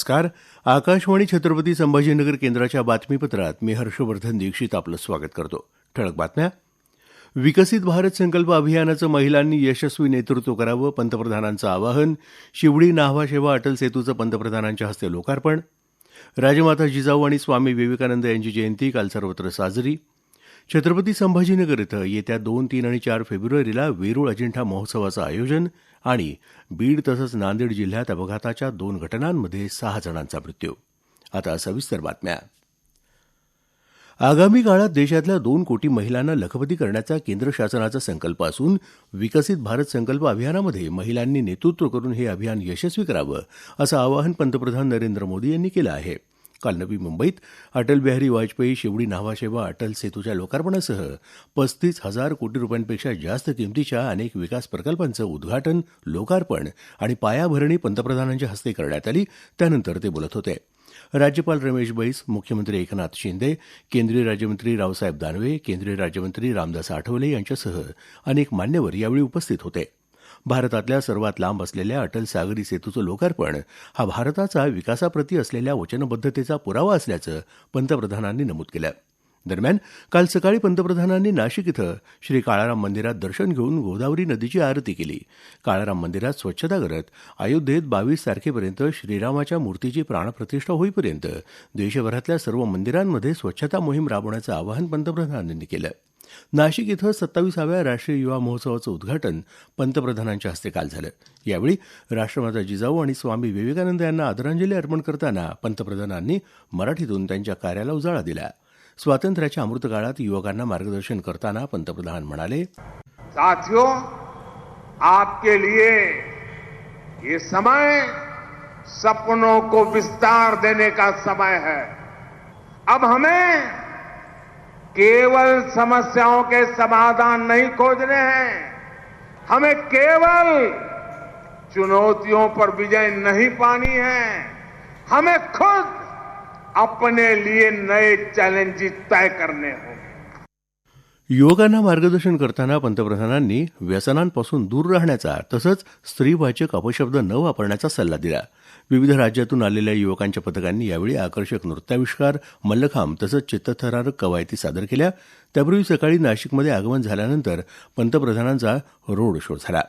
नमस्कार. आकाशवाणी छत्रपती संभाजीनगर केंद्राच्या बातमीपत्रात मी हर्षवर्धन दीक्षित आपलं स्वागत करतो. ठळक बातम्या. विकसित भारत संकल्प अभियानाचं महिलांनी यशस्वी नेतृत्व करावं पंतप्रधानांचं आवाहन शिवडी नाहवा शेवा अटल सेतूचं पंतप्रधानांच्या हस्ते लोकार्पण. राजमाता जिजाऊ आणि स्वामी विवेकानंद यांची जयंती काल सर्वत्र साजरी. छत्रपती संभाजीनगर इथं येत्या दोन तीन आणि चार फेब्रुवारीला वेरूळ अजिंठा महोत्सवाचं आयोजन आणि बीड तसंच नांदेड जिल्ह्यात अपघाताच्या दोन घटनांमध्ये सहा जणांचा मृत्यू. आता सविस्तर बातम्या. आगामी काळात देशातल्या दोन कोटी महिलांना लखपती करण्याचा केंद्र शासनाचा संकल्प असून विकसित भारत संकल्प अभियानामध्ये महिलांनी नेतृत्व करून हे अभियान यशस्वी करावं असं आवाहन पंतप्रधान नरेंद्र मोदी यांनी केलं आहे. काल नवी मुंबईत अटल बिहारी वाजपेयी शिवडी नावाशेवा अटल सेतूच्या लोकार्पणासह पस्तीस हजार कोटी रुपयांपेक्षा जास्त किमतीच्या अनेक विकास प्रकल्पांचं उद्घाटन लोकार्पण आणि पायाभरणी पंतप्रधानांच्या हस्ते करण्यात आली. त्यानंतर ते बोलत होते. राज्यपाल रमेश बैस मुख्यमंत्री एकनाथ शिंदे केंद्रीय राज्यमंत्री रावसाहेब दानवे केंद्रीय राज्यमंत्री रामदास आठवले यांच्यासह अनेक मान्यवर यावेळी उपस्थित होते. भारतातल्या सर्वात लांब असलेल्या अटल सागरी सेतूचं लोकार्पण हा भारताचा विकासाप्रती असलेल्या वचनबद्धतेचा पुरावा असल्याचं पंतप्रधानांनी नमूद केलं. दरम्यान काल सकाळी पंतप्रधानांनी नाशिक इथं श्री काळाराम मंदिरात दर्शन घेऊन गोदावरी नदीची आरती केली. काळाराम मंदिरात स्वच्छता करत अयोध्येत बावीस तारखेपर्यंत श्रीरामाच्या मूर्तीची प्राणप्रतिष्ठा होईपर्यंत देशभरातल्या सर्व मंदिरांमध्ये स्वच्छता मोहीम राबवण्याचं आवाहन पंतप्रधानांनी केलं. नाशिक इथं सत्तावीसाव्या राष्ट्रीय युवा महोत्सवाचं उद्घाटन पंतप्रधानांच्या हस्ते काल झालं. यावेळी राष्ट्रमाता जिजाऊ आणि स्वामी विवेकानंद यांना आदरांजली अर्पण करताना पंतप्रधानांनी मराठीतून त्यांच्या कार्याला उजाळा दिला. स्वातंत्र्याच्या अमृतकाळात युवकांना मार्गदर्शन करताना पंतप्रधान म्हणाले साथियों आपके लिए ये समय सपनों को विस्तार देने का समय है। अब हमें केवल समस्याओं के समाधान नहीं खोजने हैं। हमें केवल चुनौतियों पर विजय नहीं पानी है। हमें खुद अपने लिए नए चैलेंजेस तय करने होंगे। युवकांना मार्गदर्शन करताना पंतप्रधानांनी व्यसनांपासून दूर राहण्याचा तसंच स्त्रीवाचक अपशब्द न वापरण्याचा सल्ला दिला. विविध राज्यातून आलेल्या युवकांच्या पथकांनी यावेळी आकर्षक नृत्याविष्कार मल्लखांब तसंच चित्तथरारक कवायती सादर केल्या. त्यापूर्वी सकाळी नाशिकमध्ये आगमन झाल्यानंतर पंतप्रधानांचा रोड शो झाला.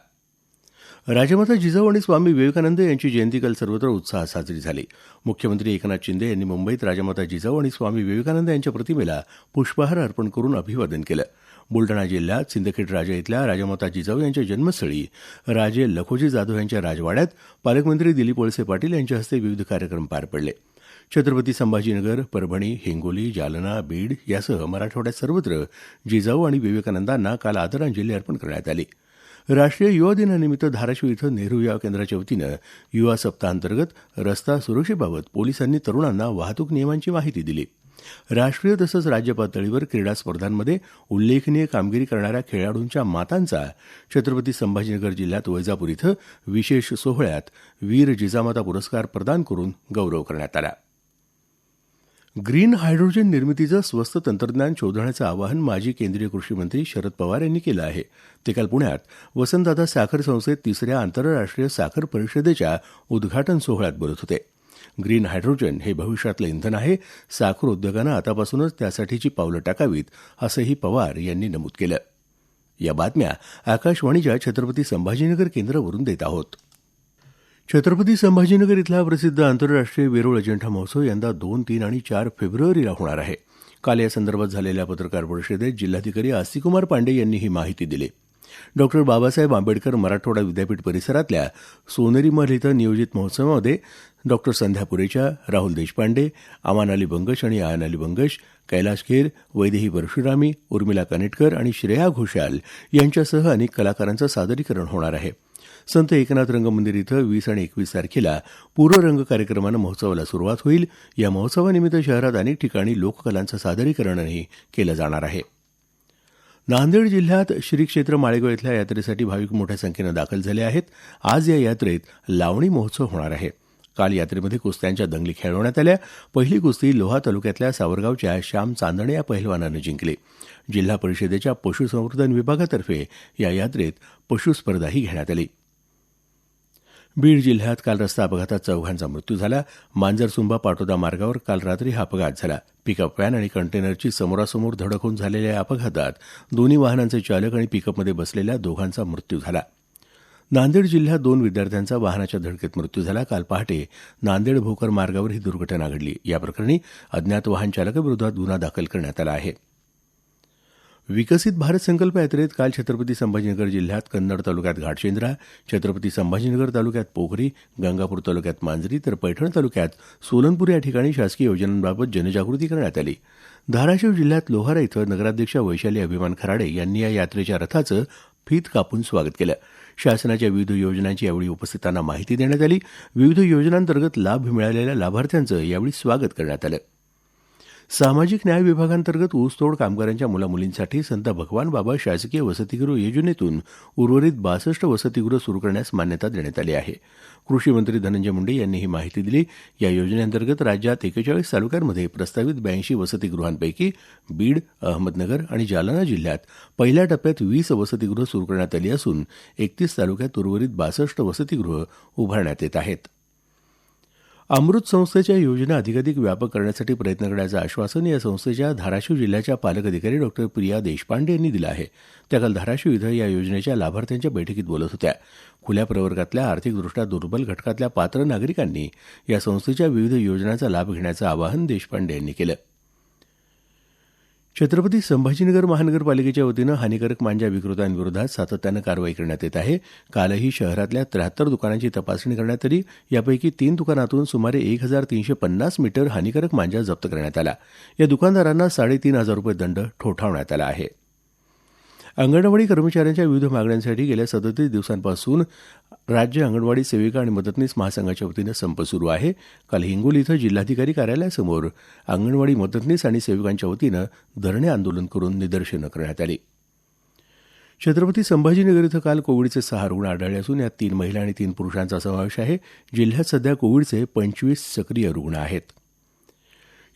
राजमाता जिजाऊ आणि स्वामी विवेकानंद यांची जयंती काल सर्वत्र उत्साहात साजरी झाली. मुख्यमंत्री एकनाथ शिंदे यांनी मुंबईत राजमाता जिजाऊ आणि स्वामी विवेकानंद यांच्या प्रतिमेला पुष्पहार अर्पण करून अभिवादन केलं. बुलडाणा जिल्ह्यात सिंदखेड राजा इथल्या राजमाता जिजाऊ यांच्या जन्मस्थळी राजे लखोजी जाधव यांच्या राजवाड्यात पालकमंत्री दिलीप वळसे पाटील यांच्या हस्ते विविध कार्यक्रम पार पडले. छत्रपती संभाजीनगर परभणी हिंगोली जालना बीड यासह मराठवाड्यात सर्वत्र जिजाऊ आणि विवेकानंदांना काल आदरांजली अर्पण करण्यात आली. राष्ट्रीय युवा दिनानिमित्त धाराशिव इथं नेहरू युवा केंद्राच्या वतीनं युवा सप्ताहांतर्गत रस्ता सुरक्षेबाबत पोलिसांनी तरुणांना वाहतूक नियमांची माहिती दिली. राष्ट्रीय तसंच राज्य पातळीवर क्रीडा स्पर्धांमध्ये उल्लेखनीय कामगिरी करणाऱ्या खेळाडूंच्या मातांचा छत्रपती संभाजीनगर जिल्ह्यात वैजापूर इथं विशेष सोहळ्यात वीर जिजामाता पुरस्कार प्रदान करून गौरव करण्यात आला. ग्रीन हायड्रोजन निर्मितीचं स्वस्त तंत्रज्ञान शोधण्याचं आवाहन माजी केंद्रीय कृषी मंत्री शरद पवार यांनी केलं आहे. ते काल पुण्यात वसंतदादा साखर संस्थेत तिसऱ्या आंतरराष्ट्रीय साखर परिषदेच्या उद्घाटन सोहळ्यात बोलत होते. ग्रीन हायड्रोजन हे भविष्यातलं इंधन आहे. साखर उद्योगानं आतापासूनच त्यासाठीची पावलं टाकावीत असंही पवार यांनी नमूद केलं. या बातम्या आकाशवाणीच्या छत्रपती संभाजीनगर केंद्रावरून देत आहोत. छत्रपती संभाजीनगर इथला प्रसिद्ध आंतरराष्ट्रीय वेरूळ अजिंठा महोत्सव यंदा दोन तीन आणि चार फेब्रुवारीला होणार आहे. काल या संदर्भात झालेल्या पत्रकार परिषदेत जिल्हाधिकारी आस्तिकुमार पांडे यांनी ही माहिती दिली. डॉक्टर बाबासाहेब आंबेडकर मराठवाडा विद्यापीठ परिसरातल्या सोनेरी महल इथं नियोजित महोत्सवामध्ये डॉक्टर संध्या पुरेचा राहुल देशपांडे अमान अली बंगश आणि आयन अली बंगश कैलाश खेर वैदेही परशुरामी उर्मिला कनेटकर आणि श्रेया घोषाल यांच्यासह अनेक कलाकारांचं सादरीकरण होणार आहे. संत एकनाथ रंगमंदिर इथं वीस आणि एकवीस तारखेला पूर्वरंग कार्यक्रमानं महोत्सवाला सुरुवात होईल. या महोत्सवानिमित्त शहरात अनेक ठिकाणी लोककलांचं सादरीकरणही केलं जाणार आहे. नांदेड जिल्ह्यात श्री क्षेत्र माळेगाव इथल्या यात्रेसाठी भाविक मोठ्या संख्येनं दाखल झाले आहेत. आज या यात्रेत लावणी महोत्सव होणार आहे. काल यात्रेमध्ये कुस्त्यांच्या दंगली खेळवण्यात आल्या. पहिली कुस्ती लोहा तालुक्यातल्या सावरगावच्या श्याम चांदणे या पहिलवानानं जिंकली. जिल्हा परिषदेच्या पशुसंवर्धन विभागातर्फे या यात्रेत पशुस्पर्धाही घेण्यात आली. बीड जिल्ह्यात काल रस्ता अपघातात चौघांचा मृत्यू झाला. मांजरसुंबा पाटोदा मार्गावर काल रात्री हा अपघात झाला. पिकअप व्हॅन आणि कंटेनरची समोरासमोर धडक होऊन झालेल्या या अपघातात दोन्ही वाहनांचे चालक आणि पिकअपमध्ये बसलेल्या दोघांचा मृत्यू झाला. नांदेड जिल्ह्यात दोन विद्यार्थ्यांचा वाहनाच्या धडकेत मृत्यू झाला. काल पहाटे नांदेड भोकर मार्गावर ही दुर्घटना घडली. या प्रकरणी अज्ञात वाहन चालकाविरोधात गुन्हा दाखल करण्यात आला आहे. विकसित भारत संकल्प यात्रेत काल छत्रपती संभाजीनगर जिल्ह्यात कन्नड तालुक्यात घाटशेंद्रा छत्रपती संभाजीनगर तालुक्यात पोखरी गंगापूर तालुक्यात मांजरी तर पैठण तालुक्यात सोलनपूर या ठिकाणी शासकीय योजनांबाबत जनजागृती करण्यात आली. धाराशिव जिल्ह्यात लोहारा इथं नगराध्यक्षा वैशाली अभिमान खराडे यांनी या यात्रेच्या रथाचं फीत कापून स्वागत केलं. शासनाच्या विविध योजनांची यावेळी उपस्थितांना माहिती देण्यात आली. विविध योजनांतर्गत लाभ मिळालेल्या लाभार्थ्यांचं यावेळी स्वागत करण्यात आलं. सामाजिक न्याय विभागांतर्गत ऊसतोड कामगारांच्या मुलामुलींसाठी संत भगवान बाबा शासकीय वसतिगृह योजनेतून उर्वरित बासष्ट वसतिगृह सुरू करण्यास मान्यता देण्यात आली आहे. कृषी मंत्री धनंजय मुंडे यांनी ही माहिती दिली. या योजनेअंतर्गत राज्यात एकेचाळीस तालुक्यांमध्ये प्रस्तावित ब्याऐंशी वसतिगृहांपैकी बीड अहमदनगर आणि जालना जिल्ह्यात पहिल्या टप्प्यात वीस वसतिगृह सुरू करण्यात आली असून एकतीस तालुक्यात उर्वरित बासष्ट वसतिगृह उभारण्यात येत आहेत. अमृत संस्थेच्या योजना अधिकाधिक व्यापक करण्यासाठी प्रयत्न करण्याचं आश्वासन या संस्थेच्या धाराशिव जिल्ह्याच्या पालक अधिकारी डॉक्टर प्रिया देशपांडे यांनी दिलं आहे. त्या काल धाराशिव इथं या योजनेच्या लाभार्थ्यांच्या बैठकीत बोलत होत्या. खुल्या प्रवर्गातल्या आर्थिकदृष्ट्या दुर्बल घटकातल्या पात्र नागरिकांनी या संस्थेच्या विविध योजनांचा लाभ घेण्याचं आवाहन देशपांडे यांनी केलं. छत्रपती संभाजीनगर महानगरपालिकेच्या वतीनं हानिकारक मांजा विक्रेत्यांविरोधात सातत्यानं कारवाई करण्यात येत आहे. कालही शहरातल्या त्र्याहत्तर दुकानांची तपासणी करण्यात आली यापैकी तीन दुकानातून सुमारे एक हजार तीनशे पन्नास मीटर हानिकारक मांजा जप्त करण्यात आला. या दुकानदारांना साडेतीन हजार रुपये दंड ठोठावण्यात आला आहे. अंगणवाडी कर्मचाऱ्यांच्या विविध मागण्यांसाठी गेल्या सदतीस दिवसांपासून राज्य अंगणवाडी सेविका आणि मदतनीस महासंघाच्या वतीनं संप सुरू आहे. काल हिंगोली इथं जिल्हाधिकारी कार्यालयासमोर अंगणवाडी मदतनीस आणि सेविकांच्या वतीनं धरणे आंदोलन करून निदर्शनं करण्यात आली. छत्रपती संभाजीनगर इथं काल कोविडचे सहा रुग्ण आढळले असून यात तीन महिला आणि तीन पुरुषांचा समावेश आहे. जिल्ह्यात सध्या कोविडचे पंचवीस सक्रिय रुग्ण आहेत.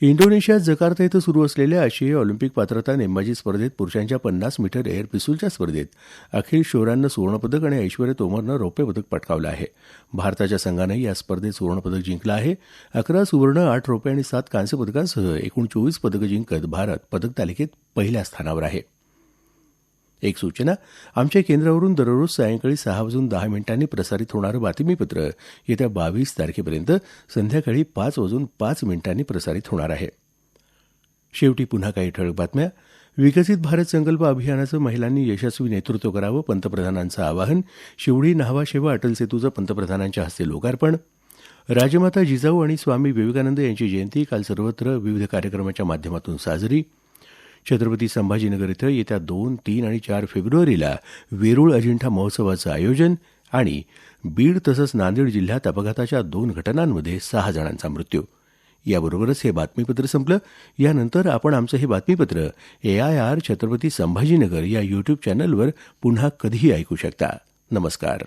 इंडोनेशियात जकार्ता इथं सुरू असलेल्या आशियाई ऑलिम्पिक पात्रता नेमबाजी स्पर्धेत पुरुषांच्या पन्नास मीटर एअर पिस्तूलच्या स्पर्धेत अखिल शोरानं सुवर्णपदक आणि ऐश्वर्य तोमरनं रौप्य पदक पटकावलं आहे. भारताच्या संघानंही या स्पर्धेत सुवर्णपदक जिंकलं आहे. अकरा सुवर्ण आठ रौप्य आणि सात कांस्य पदकांसह एकूण चोवीस पदकं जिंकत भारत पदक तालिकेत पहिल्या स्थानावर आहे. एक सूचना आमच्या केंद्रावरून दररोज सायंकाळी सहा वाजून दहा मिनिटांनी प्रसारित होणारं बातमीपत्र येत्या बावीस तारखेपर्यंत संध्याकाळी पाच वाजून पाच मिनिटांनी प्रसारित होणार आहे. शेवटी पुन्हा काही ठळक बातम्या. विकसित भारत संकल्प अभियानाचं महिलांनी यशस्वी नेतृत्व करावं पंतप्रधानांचं आवाहन. शिवडी न्हावा शेवा अटल सेतूचं पंतप्रधानांच्या हस्ते लोकार्पण. राजमाता जिजाऊ आणि स्वामी विवेकानंद यांची जयंती काल सर्वत्र विविध कार्यक्रमाच्या माध्यमातून साजरी. छत्रपती संभाजीनगर इथं येत्या दोन तीन आणि चार फेब्रुवारीला वेरूळ अजिंठा महोत्सवाचं आयोजन आणि बीड तसंच नांदेड जिल्ह्यात अपघाताच्या दोन घटनांमध्ये सहा जणांचा मृत्यू. याबरोबरच हे बातमीपत्र संपलं. यानंतर आपण आमचं हे बातमीपत्र A I R Chhatrapati Sambhajinagar या युट्यूब चॅनलवर पुन्हा कधीही ऐकू शकता. नमस्कार.